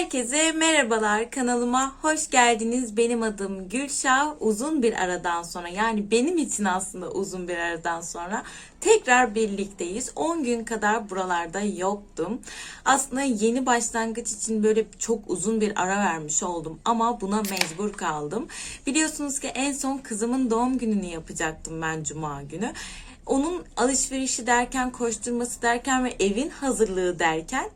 Herkese merhabalar kanalıma hoş geldiniz. Benim adım Gülşah. Uzun bir aradan sonra yani benim için aslında uzun bir aradan sonra tekrar birlikteyiz. 10 gün kadar buralarda yoktum. Aslında yeni başlangıç için böyle çok uzun bir ara vermiş oldum ama buna mecbur kaldım. Biliyorsunuz ki en son kızımın doğum gününü yapacaktım ben cuma günü. Onun alışverişi derken, koşturması derken ve evin hazırlığı derken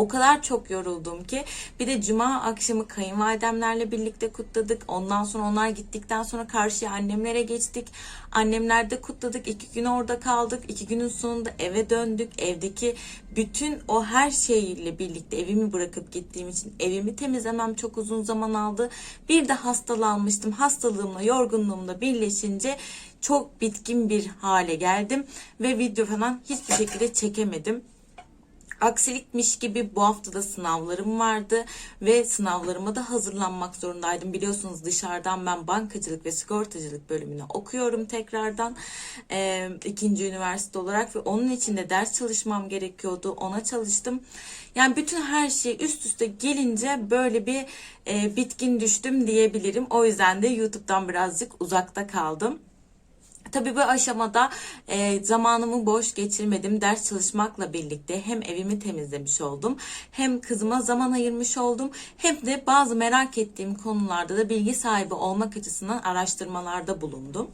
o kadar çok yoruldum ki bir de cuma akşamı kayınvalidemlerle birlikte kutladık. Ondan sonra onlar gittikten sonra karşıya annemlere geçtik. Annemlerde kutladık. iki gün orada kaldık. İki günün sonunda eve döndük. Evdeki bütün o her şeyle birlikte evimi bırakıp gittiğim için evimi temizlemem çok uzun zaman aldı. Bir de hastalanmıştım. Hastalığımla, yorgunluğumla birleşince çok bitkin bir hale geldim ve video falan hiçbir şekilde çekemedim. Aksilikmiş gibi bu hafta da sınavlarım vardı ve sınavlarıma da hazırlanmak zorundaydım. Biliyorsunuz dışarıdan ben bankacılık ve sigortacılık bölümünü okuyorum tekrardan e, ikinci üniversite olarak ve onun için de ders çalışmam gerekiyordu. Ona çalıştım. Yani bütün her şey üst üste gelince böyle bir e, bitkin düştüm diyebilirim. O yüzden de YouTube'dan birazcık uzakta kaldım. Tabii bu aşamada e, zamanımı boş geçirmedim. Ders çalışmakla birlikte hem evimi temizlemiş oldum, hem kızıma zaman ayırmış oldum, hem de bazı merak ettiğim konularda da bilgi sahibi olmak açısından araştırmalarda bulundum.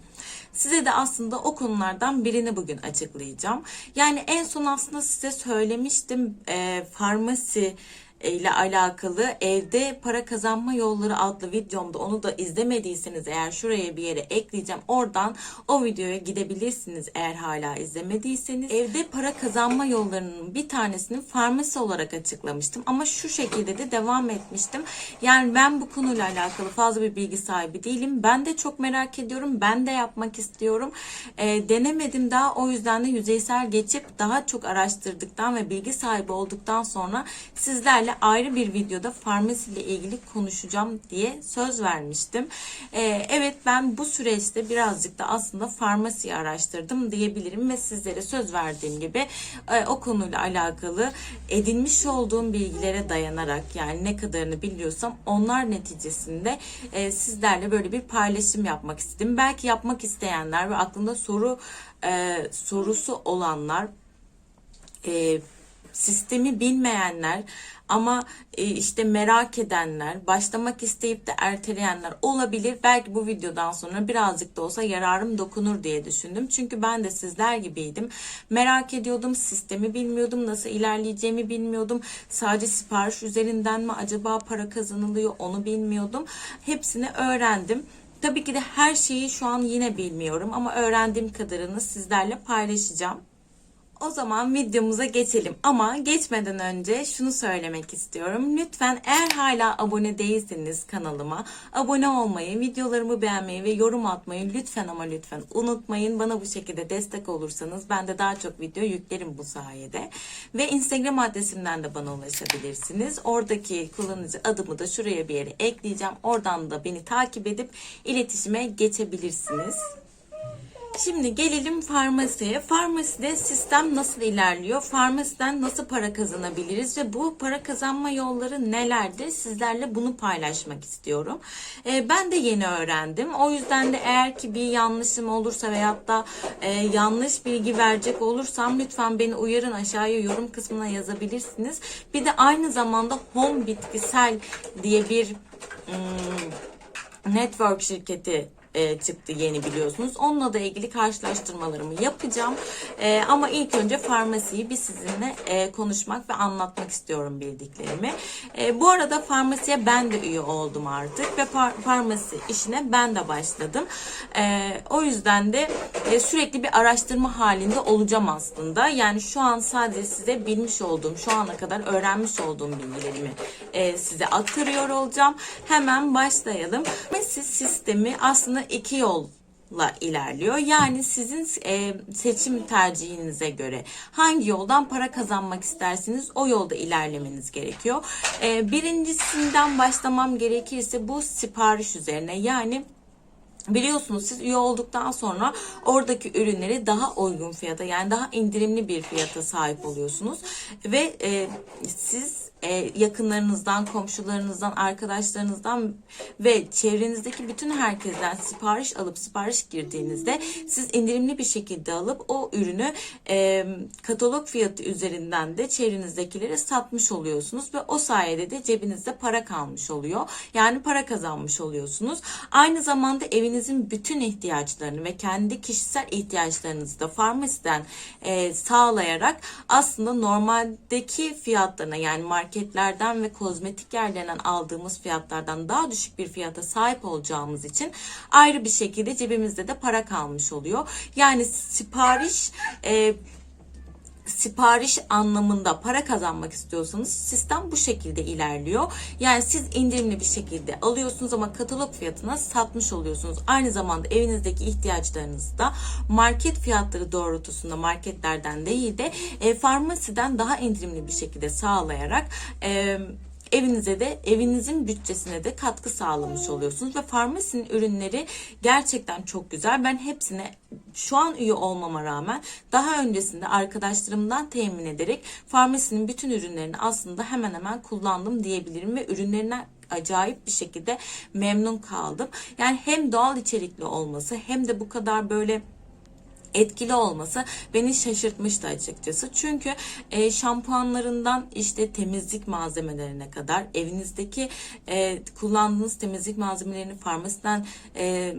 Size de aslında o konulardan birini bugün açıklayacağım. Yani en son aslında size söylemiştim e, farmasi ile alakalı evde para kazanma yolları adlı videomda onu da izlemediyseniz eğer şuraya bir yere ekleyeceğim. Oradan o videoya gidebilirsiniz eğer hala izlemediyseniz. Evde para kazanma yollarının bir tanesini farmasi olarak açıklamıştım ama şu şekilde de devam etmiştim. Yani ben bu konuyla alakalı fazla bir bilgi sahibi değilim. Ben de çok merak ediyorum. Ben de yapmak istiyorum. E, denemedim daha o yüzden de yüzeysel geçip daha çok araştırdıktan ve bilgi sahibi olduktan sonra sizlerle ayrı bir videoda farmasi ile ilgili konuşacağım diye söz vermiştim. Ee, evet ben bu süreçte birazcık da aslında farmasiyi araştırdım diyebilirim ve sizlere söz verdiğim gibi e, o konuyla alakalı edinmiş olduğum bilgilere dayanarak yani ne kadarını biliyorsam onlar neticesinde e, sizlerle böyle bir paylaşım yapmak istedim. Belki yapmak isteyenler ve aklında soru e, sorusu olanlar e, sistemi bilmeyenler ama e, işte merak edenler, başlamak isteyip de erteleyenler olabilir. Belki bu videodan sonra birazcık da olsa yararım dokunur diye düşündüm. Çünkü ben de sizler gibiydim. Merak ediyordum, sistemi bilmiyordum, nasıl ilerleyeceğimi bilmiyordum. Sadece sipariş üzerinden mi acaba para kazanılıyor onu bilmiyordum. Hepsini öğrendim. Tabii ki de her şeyi şu an yine bilmiyorum ama öğrendiğim kadarını sizlerle paylaşacağım. O zaman videomuza geçelim ama geçmeden önce şunu söylemek istiyorum. Lütfen eğer hala abone değilseniz kanalıma abone olmayı, videolarımı beğenmeyi ve yorum atmayı lütfen ama lütfen unutmayın. Bana bu şekilde destek olursanız ben de daha çok video yüklerim bu sayede. Ve Instagram adresimden de bana ulaşabilirsiniz. Oradaki kullanıcı adımı da şuraya bir yere ekleyeceğim. Oradan da beni takip edip iletişime geçebilirsiniz. Şimdi gelelim farmasiye. Farmaside sistem nasıl ilerliyor? Farmasiden nasıl para kazanabiliriz ve bu para kazanma yolları nelerdir? Sizlerle bunu paylaşmak istiyorum. Ee, ben de yeni öğrendim. O yüzden de eğer ki bir yanlışım olursa veyahut da e, yanlış bilgi verecek olursam lütfen beni uyarın aşağıya yorum kısmına yazabilirsiniz. Bir de aynı zamanda Home Bitkisel diye bir hmm, network şirketi e, çıktı yeni biliyorsunuz. Onunla da ilgili karşılaştırmalarımı yapacağım. E, ama ilk önce farmasiyi bir sizinle e, konuşmak ve anlatmak istiyorum bildiklerimi. E, bu arada farmasiye ben de üye oldum artık ve par- farmasi işine ben de başladım. E, o yüzden de e, sürekli bir araştırma halinde olacağım aslında. Yani şu an sadece size bilmiş olduğum, şu ana kadar öğrenmiş olduğum bilgilerimi e, size aktarıyor olacağım. Hemen başlayalım. Farmasi sistemi aslında iki yolla ilerliyor. Yani sizin e, seçim tercihinize göre hangi yoldan para kazanmak isterseniz o yolda ilerlemeniz gerekiyor. E, birincisinden başlamam gerekirse bu sipariş üzerine yani Biliyorsunuz siz üye olduktan sonra oradaki ürünleri daha uygun fiyata yani daha indirimli bir fiyata sahip oluyorsunuz ve e, siz e, yakınlarınızdan, komşularınızdan, arkadaşlarınızdan ve çevrenizdeki bütün herkesten sipariş alıp sipariş girdiğinizde siz indirimli bir şekilde alıp o ürünü e, katalog fiyatı üzerinden de çevrenizdekilere satmış oluyorsunuz ve o sayede de cebinizde para kalmış oluyor. Yani para kazanmış oluyorsunuz. Aynı zamanda evinizin bütün ihtiyaçlarını ve kendi kişisel ihtiyaçlarınızı da farmasiden e, sağlayarak aslında normaldeki fiyatlarına yani marketlerden ve kozmetik yerlerinden aldığımız fiyatlardan daha düşük bir fiyata sahip olacağımız için ayrı bir şekilde cebimizde de para kalmış oluyor. Yani sipariş e, sipariş anlamında para kazanmak istiyorsanız sistem bu şekilde ilerliyor. Yani siz indirimli bir şekilde alıyorsunuz ama katalog fiyatına satmış oluyorsunuz. Aynı zamanda evinizdeki ihtiyaçlarınızı da market fiyatları doğrultusunda marketlerden değil de e, farmasiden daha indirimli bir şekilde sağlayarak e, evinize de evinizin bütçesine de katkı sağlamış oluyorsunuz ve farmasinin ürünleri gerçekten çok güzel. Ben hepsine şu an üye olmama rağmen daha öncesinde arkadaşlarımdan temin ederek farmasinin bütün ürünlerini aslında hemen hemen kullandım diyebilirim ve ürünlerinden acayip bir şekilde memnun kaldım. Yani hem doğal içerikli olması hem de bu kadar böyle etkili olması beni şaşırtmıştı açıkçası. Çünkü e, şampuanlarından işte temizlik malzemelerine kadar evinizdeki e, kullandığınız temizlik malzemelerini farmasiden e,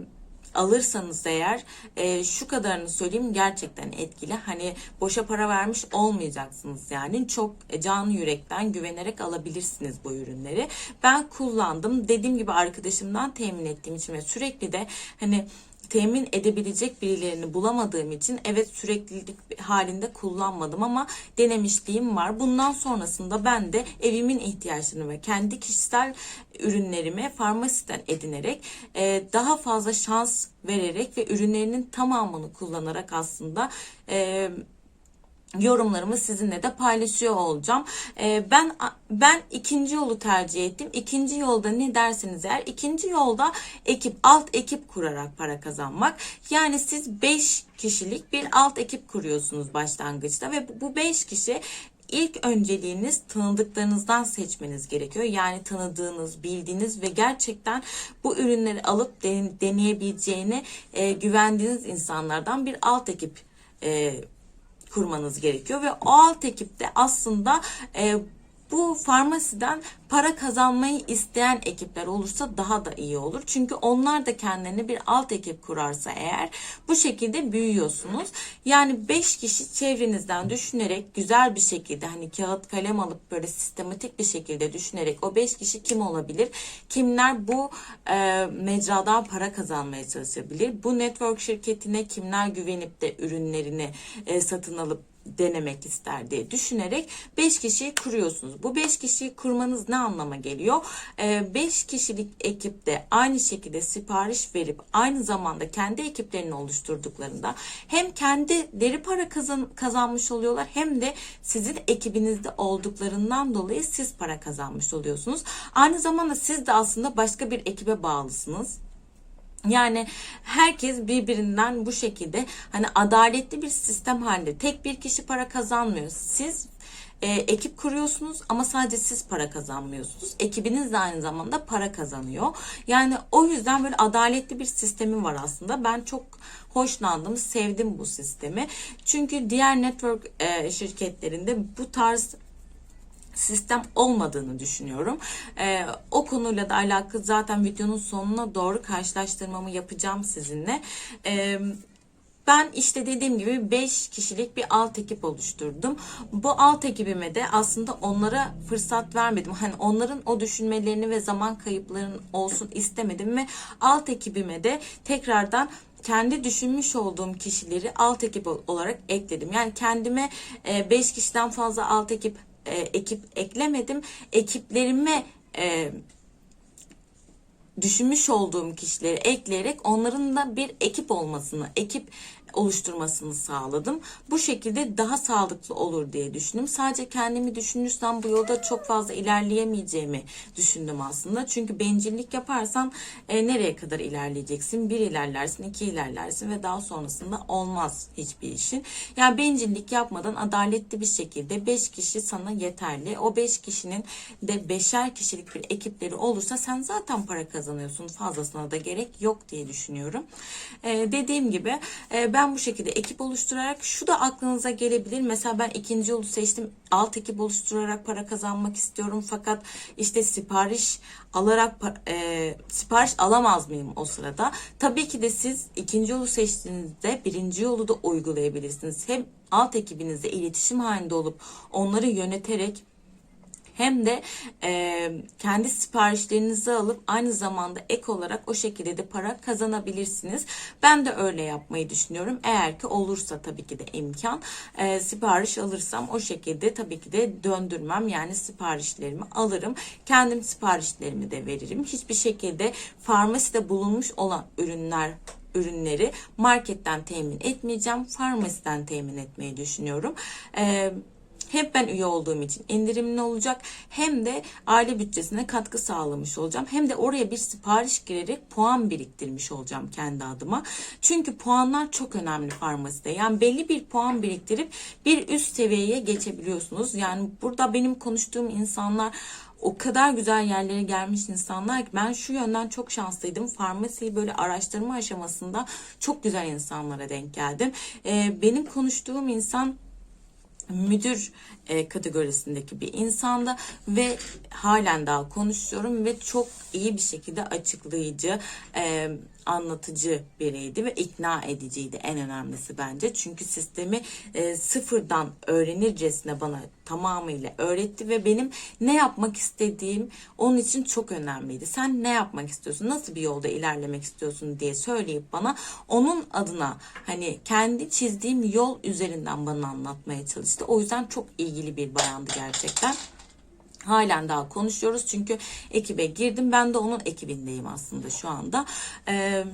alırsanız eğer e, şu kadarını söyleyeyim gerçekten etkili. Hani boşa para vermiş olmayacaksınız yani. Çok canı yürekten güvenerek alabilirsiniz bu ürünleri. Ben kullandım. Dediğim gibi arkadaşımdan temin ettiğim için ve sürekli de hani temin edebilecek birilerini bulamadığım için evet süreklilik halinde kullanmadım ama denemişliğim var. Bundan sonrasında ben de evimin ihtiyaçlarını ve kendi kişisel ürünlerimi farmasiden edinerek e, daha fazla şans vererek ve ürünlerinin tamamını kullanarak aslında e, yorumlarımı sizinle de paylaşıyor olacağım. Ee, ben ben ikinci yolu tercih ettim. İkinci yolda ne derseniz eğer ikinci yolda ekip alt ekip kurarak para kazanmak. Yani siz 5 kişilik bir alt ekip kuruyorsunuz başlangıçta ve bu 5 kişi ilk önceliğiniz tanıdıklarınızdan seçmeniz gerekiyor. Yani tanıdığınız, bildiğiniz ve gerçekten bu ürünleri alıp deneyebileceğine e, güvendiğiniz insanlardan bir alt ekip e, kurmanız gerekiyor ve alt ekipte aslında e, bu farmasiden para kazanmayı isteyen ekipler olursa daha da iyi olur. Çünkü onlar da kendilerine bir alt ekip kurarsa eğer bu şekilde büyüyorsunuz. Yani 5 kişi çevrenizden düşünerek güzel bir şekilde hani kağıt kalem alıp böyle sistematik bir şekilde düşünerek o 5 kişi kim olabilir? Kimler bu e, mecradan para kazanmaya çalışabilir? Bu network şirketine kimler güvenip de ürünlerini e, satın alıp denemek ister diye düşünerek 5 kişiyi kuruyorsunuz. Bu 5 kişiyi kurmanız ne anlama geliyor? 5 ee, kişilik ekipte aynı şekilde sipariş verip aynı zamanda kendi ekiplerini oluşturduklarında hem kendileri para kazan, kazanmış oluyorlar hem de sizin ekibinizde olduklarından dolayı siz para kazanmış oluyorsunuz. Aynı zamanda siz de aslında başka bir ekibe bağlısınız. Yani herkes birbirinden bu şekilde hani adaletli bir sistem halinde tek bir kişi para kazanmıyor. Siz e, ekip kuruyorsunuz ama sadece siz para kazanmıyorsunuz. Ekibiniz de aynı zamanda para kazanıyor. Yani o yüzden böyle adaletli bir sistemi var aslında. Ben çok hoşlandım, sevdim bu sistemi. Çünkü diğer network e, şirketlerinde bu tarz sistem olmadığını düşünüyorum. Ee, o konuyla da alakalı zaten videonun sonuna doğru karşılaştırmamı yapacağım sizinle. Ee, ben işte dediğim gibi 5 kişilik bir alt ekip oluşturdum. Bu alt ekibime de aslında onlara fırsat vermedim. Hani onların o düşünmelerini ve zaman kayıplarının olsun istemedim ve alt ekibime de tekrardan kendi düşünmüş olduğum kişileri alt ekip olarak ekledim. Yani kendime 5 kişiden fazla alt ekip e, ekip eklemedim. Ekiplerime e, düşünmüş olduğum kişileri ekleyerek onların da bir ekip olmasını, ekip oluşturmasını sağladım. Bu şekilde daha sağlıklı olur diye düşündüm. Sadece kendimi düşünürsem bu yolda çok fazla ilerleyemeyeceğimi düşündüm aslında. Çünkü bencillik yaparsan e, nereye kadar ilerleyeceksin? Bir ilerlersin, iki ilerlersin ve daha sonrasında olmaz hiçbir işin. Yani bencillik yapmadan adaletli bir şekilde 5 kişi sana yeterli. O 5 kişinin de beşer kişilik bir ekipleri olursa sen zaten para kazanıyorsun. Fazlasına da gerek yok diye düşünüyorum. E, dediğim gibi e, ben bu şekilde ekip oluşturarak şu da aklınıza gelebilir. Mesela ben ikinci yolu seçtim. Alt ekip oluşturarak para kazanmak istiyorum. Fakat işte sipariş alarak e, sipariş alamaz mıyım o sırada? Tabii ki de siz ikinci yolu seçtiğinizde birinci yolu da uygulayabilirsiniz. Hem alt ekibinizle iletişim halinde olup onları yöneterek hem de e, kendi siparişlerinizi alıp aynı zamanda ek olarak o şekilde de para kazanabilirsiniz. Ben de öyle yapmayı düşünüyorum. Eğer ki olursa tabii ki de imkan e, sipariş alırsam o şekilde tabii ki de döndürmem yani siparişlerimi alırım. Kendim siparişlerimi de veririm. Hiçbir şekilde farmaside bulunmuş olan ürünler ürünleri marketten temin etmeyeceğim. Farmasiden temin etmeyi düşünüyorum. Eee hem ben üye olduğum için indirimli olacak hem de aile bütçesine katkı sağlamış olacağım. Hem de oraya bir sipariş girerek puan biriktirmiş olacağım kendi adıma. Çünkü puanlar çok önemli farmaside. Yani belli bir puan biriktirip bir üst seviyeye geçebiliyorsunuz. Yani burada benim konuştuğum insanlar o kadar güzel yerlere gelmiş insanlar ki ben şu yönden çok şanslıydım. Farmasiyi böyle araştırma aşamasında çok güzel insanlara denk geldim. Ee, benim konuştuğum insan müdür e, kategorisindeki bir insanda ve halen daha konuşuyorum ve çok iyi bir şekilde açıklayıcı, e, anlatıcı biriydi ve ikna ediciydi en önemlisi bence. Çünkü sistemi e, sıfırdan öğrenircesine bana tamamıyla öğretti ve benim ne yapmak istediğim onun için çok önemliydi. Sen ne yapmak istiyorsun? Nasıl bir yolda ilerlemek istiyorsun diye söyleyip bana onun adına hani kendi çizdiğim yol üzerinden bana anlatmaya çalıştı. O yüzden çok ilgili bir bayandı gerçekten. Halen daha konuşuyoruz çünkü ekibe girdim. Ben de onun ekibindeyim aslında şu anda. Ee,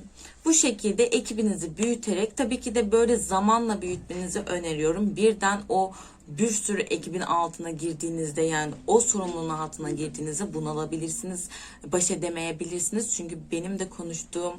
bu şekilde ekibinizi büyüterek tabii ki de böyle zamanla büyütmenizi öneriyorum. Birden o bir sürü ekibin altına girdiğinizde yani o sorumluluğun altına girdiğinizde bunalabilirsiniz. Baş edemeyebilirsiniz. Çünkü benim de konuştuğum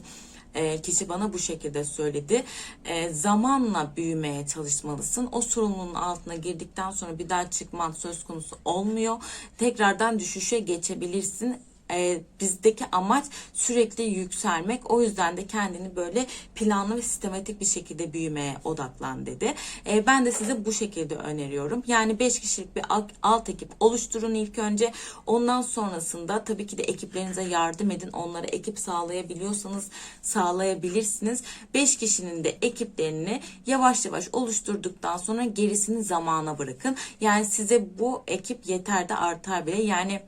e, kişi bana bu şekilde söyledi. E, zamanla büyümeye çalışmalısın. O sorumluluğun altına girdikten sonra bir daha çıkman söz konusu olmuyor. Tekrardan düşüşe geçebilirsin e, bizdeki amaç sürekli yükselmek. O yüzden de kendini böyle planlı ve sistematik bir şekilde büyümeye odaklan dedi. E, ben de size bu şekilde öneriyorum. Yani 5 kişilik bir alt, ekip oluşturun ilk önce. Ondan sonrasında tabii ki de ekiplerinize yardım edin. Onlara ekip sağlayabiliyorsanız sağlayabilirsiniz. 5 kişinin de ekiplerini yavaş yavaş oluşturduktan sonra gerisini zamana bırakın. Yani size bu ekip yeter de artar bile. Yani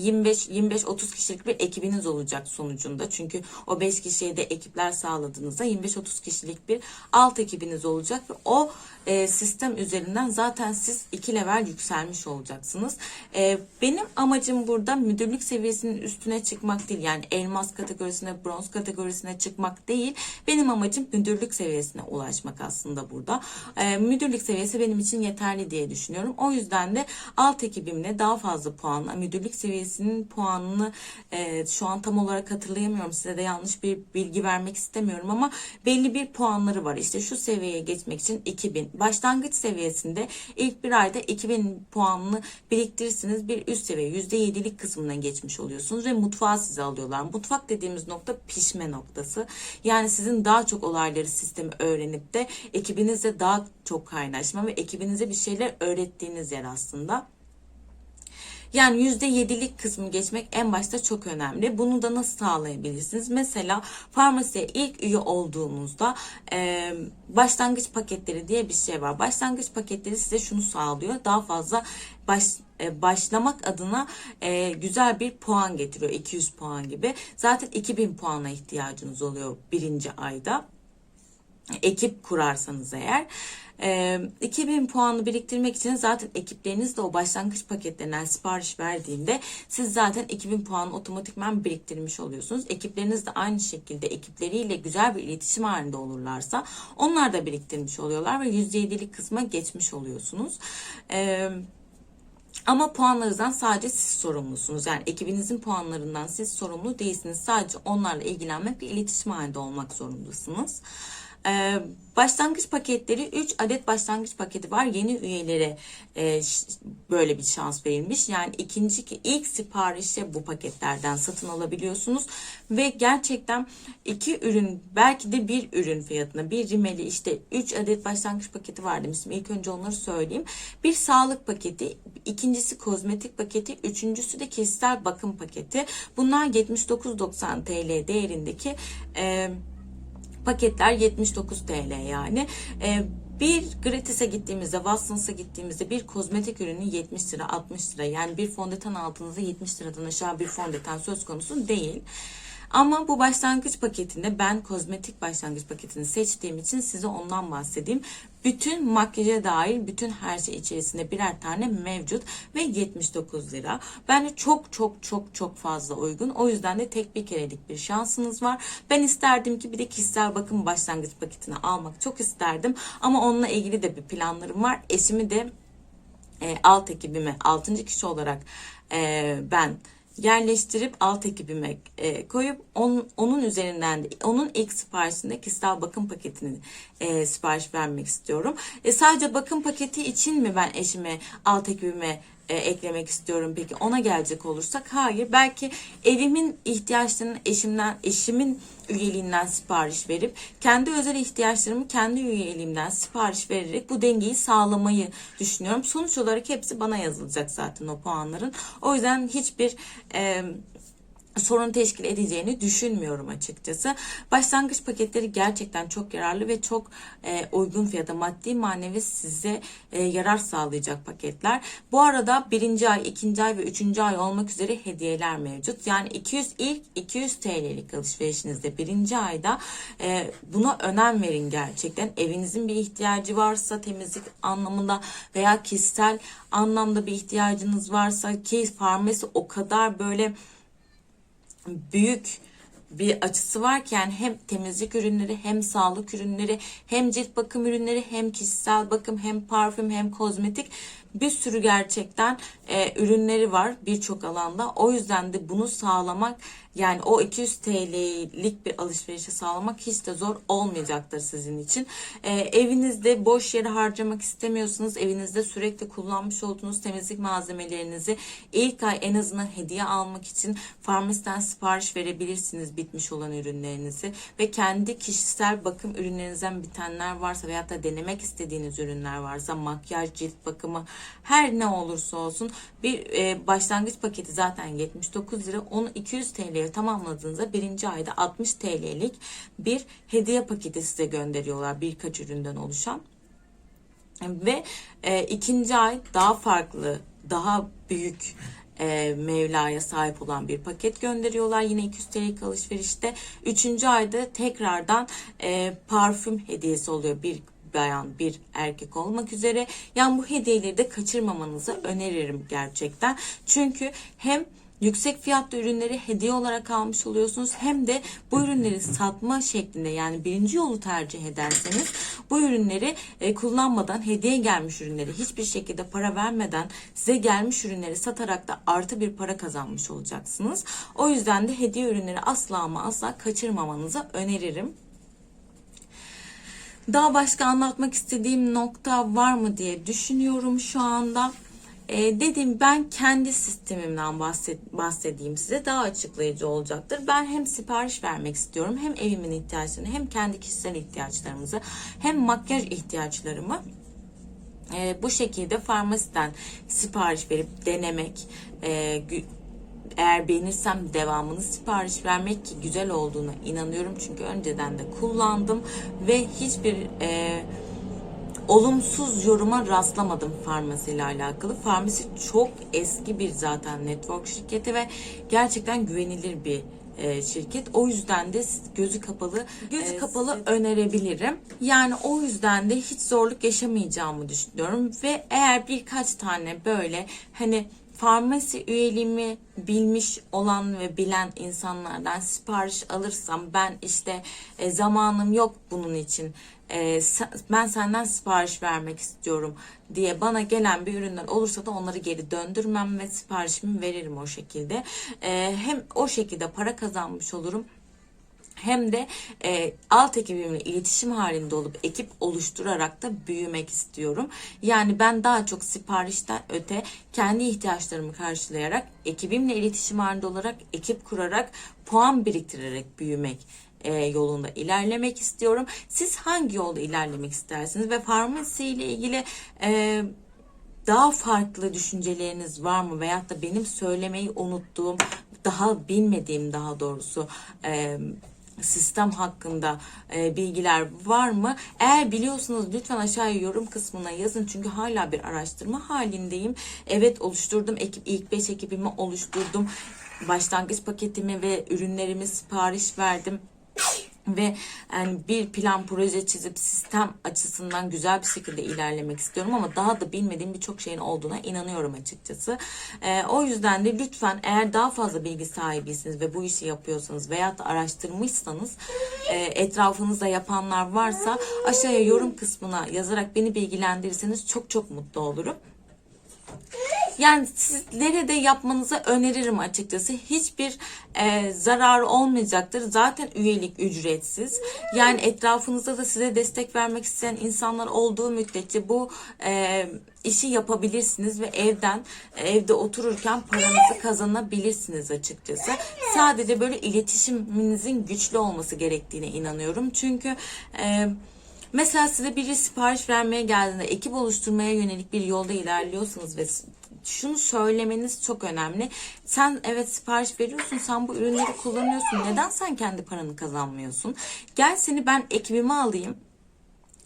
25 25 30 kişilik bir ekibiniz olacak sonucunda. Çünkü o 5 kişiye de ekipler sağladığınızda 25 30 kişilik bir alt ekibiniz olacak ve o e, sistem üzerinden zaten siz 2 level yükselmiş olacaksınız. E, benim amacım burada müdürlük seviyesinin üstüne çıkmak değil. Yani elmas kategorisine, bronz kategorisine çıkmak değil. Benim amacım müdürlük seviyesine ulaşmak aslında burada. E, müdürlük seviyesi benim için yeterli diye düşünüyorum. O yüzden de alt ekibimle daha fazla puanla müdürlük seviyesinin puanını e, şu an tam olarak hatırlayamıyorum. Size de yanlış bir bilgi vermek istemiyorum ama belli bir puanları var. İşte şu seviyeye geçmek için 2000. Başlangıç seviyesinde ilk bir ayda 2000 puanını biriktirirsiniz. Bir üst seviye %7'lik kısmına geçmiş oluyorsunuz ve mutfağı size alıyorlar. Mutfak dediğimiz nokta pişme noktası. Yani sizin daha çok olayları sistemi öğrenip de ekibinizle daha çok kaynaşma ve ekibinize bir şeyler öğrettiğiniz yer aslında. Yani %7'lik kısmı geçmek en başta çok önemli. Bunu da nasıl sağlayabilirsiniz? Mesela farmasiye ilk üye olduğunuzda e, başlangıç paketleri diye bir şey var. Başlangıç paketleri size şunu sağlıyor. Daha fazla baş, e, başlamak adına e, güzel bir puan getiriyor. 200 puan gibi. Zaten 2000 puana ihtiyacınız oluyor birinci ayda ekip kurarsanız eğer. E, 2000 puanı biriktirmek için zaten ekipleriniz de o başlangıç paketlerinden sipariş verdiğinde siz zaten 2000 puanı otomatikman biriktirmiş oluyorsunuz. Ekipleriniz de aynı şekilde ekipleriyle güzel bir iletişim halinde olurlarsa onlar da biriktirmiş oluyorlar ve %7'lik kısma geçmiş oluyorsunuz. Eee ama puanlarınızdan sadece siz sorumlusunuz. Yani ekibinizin puanlarından siz sorumlu değilsiniz. Sadece onlarla ilgilenmek ve iletişim halinde olmak zorundasınız. Ee, başlangıç paketleri 3 adet başlangıç paketi var. Yeni üyelere e, böyle bir şans verilmiş. Yani ikinci ki ilk siparişte bu paketlerden satın alabiliyorsunuz ve gerçekten iki ürün belki de bir ürün fiyatına bir rimeli işte 3 adet başlangıç paketi var demiştim. İlk önce onları söyleyeyim. Bir sağlık paketi, ikincisi kozmetik paketi, üçüncüsü de kişisel bakım paketi. Bunlar 79.90 TL değerindeki e, paketler 79 TL yani. Ee, bir gratis'e gittiğimizde, Watsons'a gittiğimizde bir kozmetik ürünü 70 lira, 60 lira. Yani bir fondöten altınızda 70 liradan aşağı bir fondöten söz konusu değil. Ama bu başlangıç paketinde ben kozmetik başlangıç paketini seçtiğim için size ondan bahsedeyim. Bütün makyaja dahil bütün her şey içerisinde birer tane mevcut ve 79 lira. Bence çok çok çok çok fazla uygun. O yüzden de tek bir kerelik bir şansınız var. Ben isterdim ki bir de kişisel bakım başlangıç paketini almak çok isterdim. Ama onunla ilgili de bir planlarım var. Eşimi de e, alt ekibime 6. kişi olarak e, ben yerleştirip alt ekibime e, koyup onun, onun üzerinden de onun ilk siparişinde kişisel bakım paketini e, sipariş vermek istiyorum. E, sadece bakım paketi için mi ben eşime alt ekibime e, eklemek istiyorum peki ona gelecek olursak hayır belki evimin ihtiyaçlarını eşimden eşimin üyeliğinden sipariş verip kendi özel ihtiyaçlarımı kendi üyeliğimden sipariş vererek bu dengeyi sağlamayı düşünüyorum. Sonuç olarak hepsi bana yazılacak zaten o puanların. O yüzden hiçbir e, sorun teşkil edeceğini düşünmüyorum açıkçası. Başlangıç paketleri gerçekten çok yararlı ve çok e, uygun fiyata maddi manevi size e, yarar sağlayacak paketler. Bu arada birinci ay, ikinci ay ve üçüncü ay olmak üzere hediyeler mevcut. Yani 200 ilk 200 TL'lik alışverişinizde birinci ayda e, buna önem verin gerçekten. Evinizin bir ihtiyacı varsa temizlik anlamında veya kişisel anlamda bir ihtiyacınız varsa ki farmasi o kadar böyle büyük bir açısı varken hem temizlik ürünleri hem sağlık ürünleri hem cilt bakım ürünleri hem kişisel bakım hem parfüm hem kozmetik bir sürü gerçekten e, ürünleri var birçok alanda. O yüzden de bunu sağlamak yani o 200 TL'lik bir alışverişi sağlamak hiç de zor olmayacaktır sizin için. E, evinizde boş yere harcamak istemiyorsanız evinizde sürekli kullanmış olduğunuz temizlik malzemelerinizi ilk ay en azından hediye almak için farmasiden sipariş verebilirsiniz bitmiş olan ürünlerinizi ve kendi kişisel bakım ürünlerinizden bitenler varsa veyahut da denemek istediğiniz ürünler varsa makyaj, cilt bakımı her ne olursa olsun bir e, başlangıç paketi zaten 79 lira. Onu 200 TL'ye tamamladığınızda birinci ayda 60 TL'lik bir hediye paketi size gönderiyorlar birkaç üründen oluşan. Ve e, ikinci ay daha farklı, daha büyük e, Mevla'ya sahip olan bir paket gönderiyorlar. Yine 200 TL'lik alışverişte. Üçüncü ayda tekrardan e, parfüm hediyesi oluyor. Bir bayan bir erkek olmak üzere. Yani bu hediyeleri de kaçırmamanızı öneririm gerçekten. Çünkü hem yüksek fiyatlı ürünleri hediye olarak almış oluyorsunuz hem de bu ürünleri satma şeklinde yani birinci yolu tercih ederseniz bu ürünleri e, kullanmadan hediye gelmiş ürünleri hiçbir şekilde para vermeden size gelmiş ürünleri satarak da artı bir para kazanmış olacaksınız. O yüzden de hediye ürünleri asla ama asla kaçırmamanızı öneririm. Daha başka anlatmak istediğim nokta var mı diye düşünüyorum şu anda. Ee, dedim ben kendi sistemimden bahset, bahsedeyim size daha açıklayıcı olacaktır. Ben hem sipariş vermek istiyorum hem evimin ihtiyaçlarını hem kendi kişisel ihtiyaçlarımızı hem makyaj ihtiyaçlarımı e, bu şekilde farmasiden sipariş verip denemek e, eğer beğenirsem devamını sipariş vermek ki güzel olduğuna inanıyorum. Çünkü önceden de kullandım ve hiçbir e, olumsuz yoruma rastlamadım farmasi ile alakalı. Farmasi çok eski bir zaten network şirketi ve gerçekten güvenilir bir e, şirket. O yüzden de gözü kapalı gözü kapalı önerebilirim. Yani o yüzden de hiç zorluk yaşamayacağımı düşünüyorum ve eğer birkaç tane böyle hani farmasi üyeliğimi bilmiş olan ve bilen insanlardan sipariş alırsam ben işte e, zamanım yok bunun için e, ben senden sipariş vermek istiyorum diye bana gelen bir ürünler olursa da onları geri döndürmem ve siparişimi veririm o şekilde. E, hem o şekilde para kazanmış olurum hem de e, alt ekibimle iletişim halinde olup ekip oluşturarak da büyümek istiyorum. Yani ben daha çok siparişten öte kendi ihtiyaçlarımı karşılayarak ekibimle iletişim halinde olarak ekip kurarak puan biriktirerek büyümek e, yolunda ilerlemek istiyorum. Siz hangi yolda ilerlemek istersiniz ve farmasi ile ilgili e, daha farklı düşünceleriniz var mı veyahut da benim söylemeyi unuttuğum daha bilmediğim daha doğrusu e, sistem hakkında e, bilgiler var mı? Eğer biliyorsanız lütfen aşağıya yorum kısmına yazın çünkü hala bir araştırma halindeyim. Evet oluşturdum ekip ilk 5 ekibimi oluşturdum. Başlangıç paketimi ve ürünlerimi sipariş verdim ve yani bir plan proje çizip sistem açısından güzel bir şekilde ilerlemek istiyorum ama daha da bilmediğim birçok şeyin olduğuna inanıyorum açıkçası. Ee, o yüzden de lütfen eğer daha fazla bilgi sahibiyseniz ve bu işi yapıyorsanız veya da araştırmışsanız e, etrafınızda yapanlar varsa aşağıya yorum kısmına yazarak beni bilgilendirirseniz çok çok mutlu olurum. Yani sizlere de yapmanızı öneririm açıkçası. Hiçbir e, zararı olmayacaktır. Zaten üyelik ücretsiz. Yani etrafınızda da size destek vermek isteyen insanlar olduğu müddetçe bu e, işi yapabilirsiniz ve evden evde otururken paranızı kazanabilirsiniz açıkçası. Sadece böyle iletişiminizin güçlü olması gerektiğine inanıyorum. Çünkü e, Mesela size biri sipariş vermeye geldiğinde ekip oluşturmaya yönelik bir yolda ilerliyorsanız ve şunu söylemeniz çok önemli. Sen evet sipariş veriyorsun, sen bu ürünleri kullanıyorsun. Neden sen kendi paranı kazanmıyorsun? Gel seni ben ekibime alayım.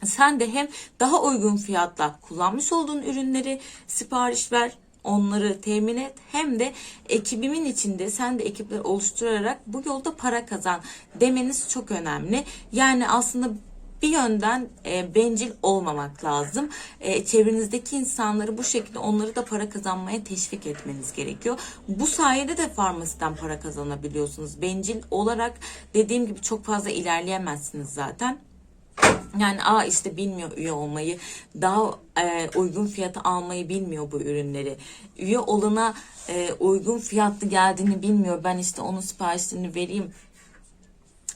Sen de hem daha uygun fiyatla kullanmış olduğun ürünleri sipariş ver, onları temin et hem de ekibimin içinde sen de ekipler oluşturarak bu yolda para kazan demeniz çok önemli. Yani aslında bir yönden e, bencil olmamak lazım. E, çevrenizdeki insanları bu şekilde onları da para kazanmaya teşvik etmeniz gerekiyor. Bu sayede de farmasiden para kazanabiliyorsunuz. Bencil olarak dediğim gibi çok fazla ilerleyemezsiniz zaten. Yani a işte bilmiyor üye olmayı, daha e, uygun fiyata almayı bilmiyor bu ürünleri. Üye olana e, uygun fiyatlı geldiğini bilmiyor. Ben işte onun siparişini vereyim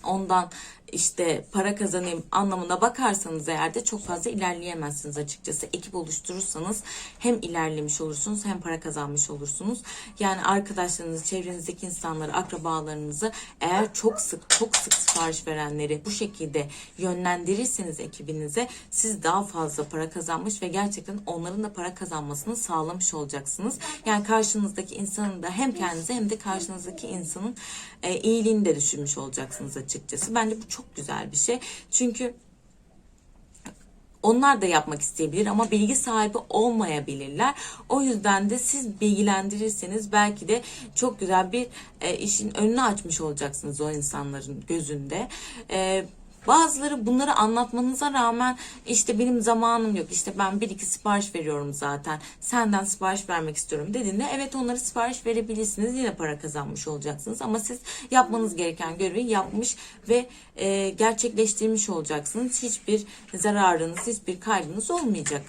ondan işte para kazanayım anlamına bakarsanız eğer de çok fazla ilerleyemezsiniz açıkçası. Ekip oluşturursanız hem ilerlemiş olursunuz hem para kazanmış olursunuz. Yani arkadaşlarınızı, çevrenizdeki insanları, akrabalarınızı eğer çok sık çok sık sipariş verenleri bu şekilde yönlendirirseniz ekibinize siz daha fazla para kazanmış ve gerçekten onların da para kazanmasını sağlamış olacaksınız. Yani karşınızdaki insanın da hem kendinize hem de karşınızdaki insanın e, iyiliğini de düşünmüş olacaksınız açıkçası. Bence bu çok güzel bir şey. Çünkü onlar da yapmak isteyebilir ama bilgi sahibi olmayabilirler. O yüzden de siz bilgilendirirseniz belki de çok güzel bir e, işin önünü açmış olacaksınız o insanların gözünde. E, Bazıları bunları anlatmanıza rağmen işte benim zamanım yok işte ben bir iki sipariş veriyorum zaten senden sipariş vermek istiyorum. dediğinde evet onları sipariş verebilirsiniz yine para kazanmış olacaksınız ama siz yapmanız gereken görevi yapmış ve e, gerçekleştirmiş olacaksınız. Hiçbir zararınız hiçbir kaybınız olmayacak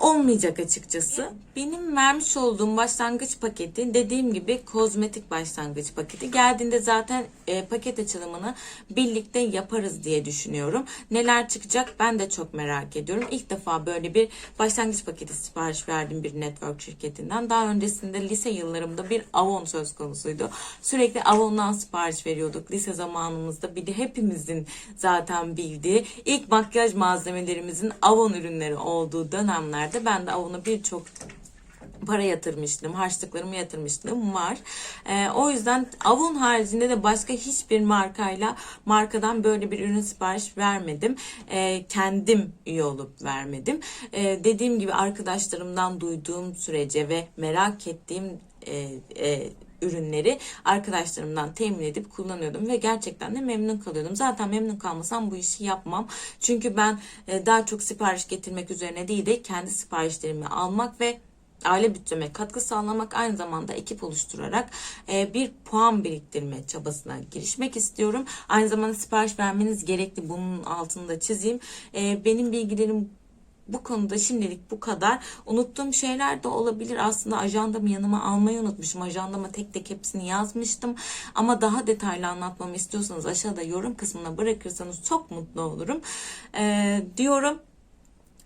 olmayacak açıkçası. Benim vermiş olduğum başlangıç paketi dediğim gibi kozmetik başlangıç paketi. Geldiğinde zaten e, paket açılımını birlikte yaparız diye düşünüyorum. Neler çıkacak ben de çok merak ediyorum. İlk defa böyle bir başlangıç paketi sipariş verdim bir network şirketinden. Daha öncesinde lise yıllarımda bir Avon söz konusuydu. Sürekli Avon'dan sipariş veriyorduk lise zamanımızda. Bir de hepimizin zaten bildiği ilk makyaj malzemelerimizin Avon ürünleri olduğu dönemlerde ben de Avon'a birçok para yatırmıştım, harçlıklarımı yatırmıştım var. Ee, o yüzden Avon haricinde de başka hiçbir markayla markadan böyle bir ürün sipariş vermedim. Ee, kendim üye olup vermedim. Ee, dediğim gibi arkadaşlarımdan duyduğum sürece ve merak ettiğim e, e, ürünleri arkadaşlarımdan temin edip kullanıyordum ve gerçekten de memnun kalıyordum. Zaten memnun kalmasam bu işi yapmam. Çünkü ben e, daha çok sipariş getirmek üzerine değil de kendi siparişlerimi almak ve aile bütçeme katkı sağlamak aynı zamanda ekip oluşturarak e, bir puan biriktirme çabasına girişmek istiyorum. Aynı zamanda sipariş vermeniz gerekli. Bunun altını da çizeyim. E, benim bilgilerim bu konuda şimdilik bu kadar. Unuttuğum şeyler de olabilir. Aslında ajandamı yanıma almayı unutmuşum. Ajandama tek tek hepsini yazmıştım. Ama daha detaylı anlatmamı istiyorsanız aşağıda yorum kısmına bırakırsanız çok mutlu olurum. Ee, diyorum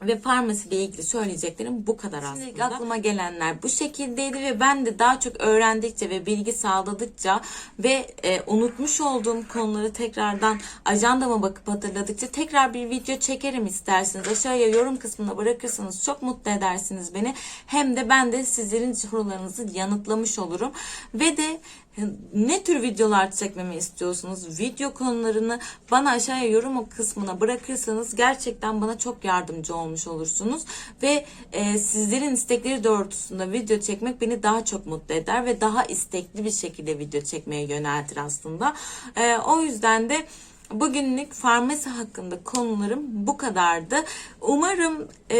ve farmasiyle ilgili söyleyeceklerim bu kadar aslında. Şimdi aklıma gelenler bu şekildeydi ve ben de daha çok öğrendikçe ve bilgi sağladıkça ve e, unutmuş olduğum konuları tekrardan ajandama bakıp hatırladıkça tekrar bir video çekerim isterseniz. Aşağıya yorum kısmına bırakırsanız çok mutlu edersiniz beni. Hem de ben de sizlerin sorularınızı yanıtlamış olurum. Ve de ne tür videolar çekmemi istiyorsunuz? Video konularını bana aşağıya yorum kısmına bırakırsanız gerçekten bana çok yardımcı olmuş olursunuz. Ve e, sizlerin istekleri doğrultusunda video çekmek beni daha çok mutlu eder ve daha istekli bir şekilde video çekmeye yöneltir aslında. E, o yüzden de Bugünlük farmasi hakkında konularım bu kadardı. Umarım e,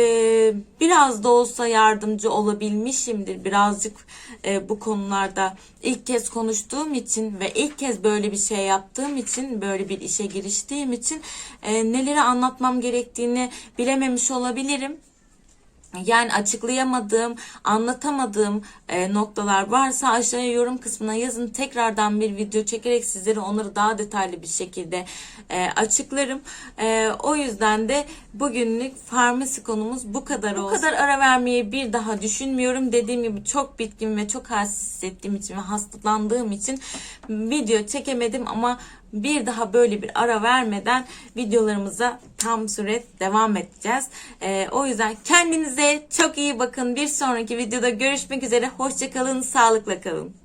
biraz da olsa yardımcı olabilmişimdir. Birazcık e, bu konularda ilk kez konuştuğum için ve ilk kez böyle bir şey yaptığım için, böyle bir işe giriştiğim için e, neleri anlatmam gerektiğini bilememiş olabilirim. Yani açıklayamadığım, anlatamadığım e, noktalar varsa aşağıya yorum kısmına yazın. Tekrardan bir video çekerek sizlere onları daha detaylı bir şekilde e, açıklarım. E, o yüzden de bugünlük farmasi konumuz bu kadar olsun. Bu kadar ara vermeyi bir daha düşünmüyorum. Dediğim gibi çok bitkin ve çok halsiz hissettiğim için ve hastalandığım için video çekemedim ama bir daha böyle bir ara vermeden videolarımıza tam süre devam edeceğiz. Ee, o yüzden kendinize çok iyi bakın. Bir sonraki videoda görüşmek üzere. Hoşçakalın, sağlıkla kalın.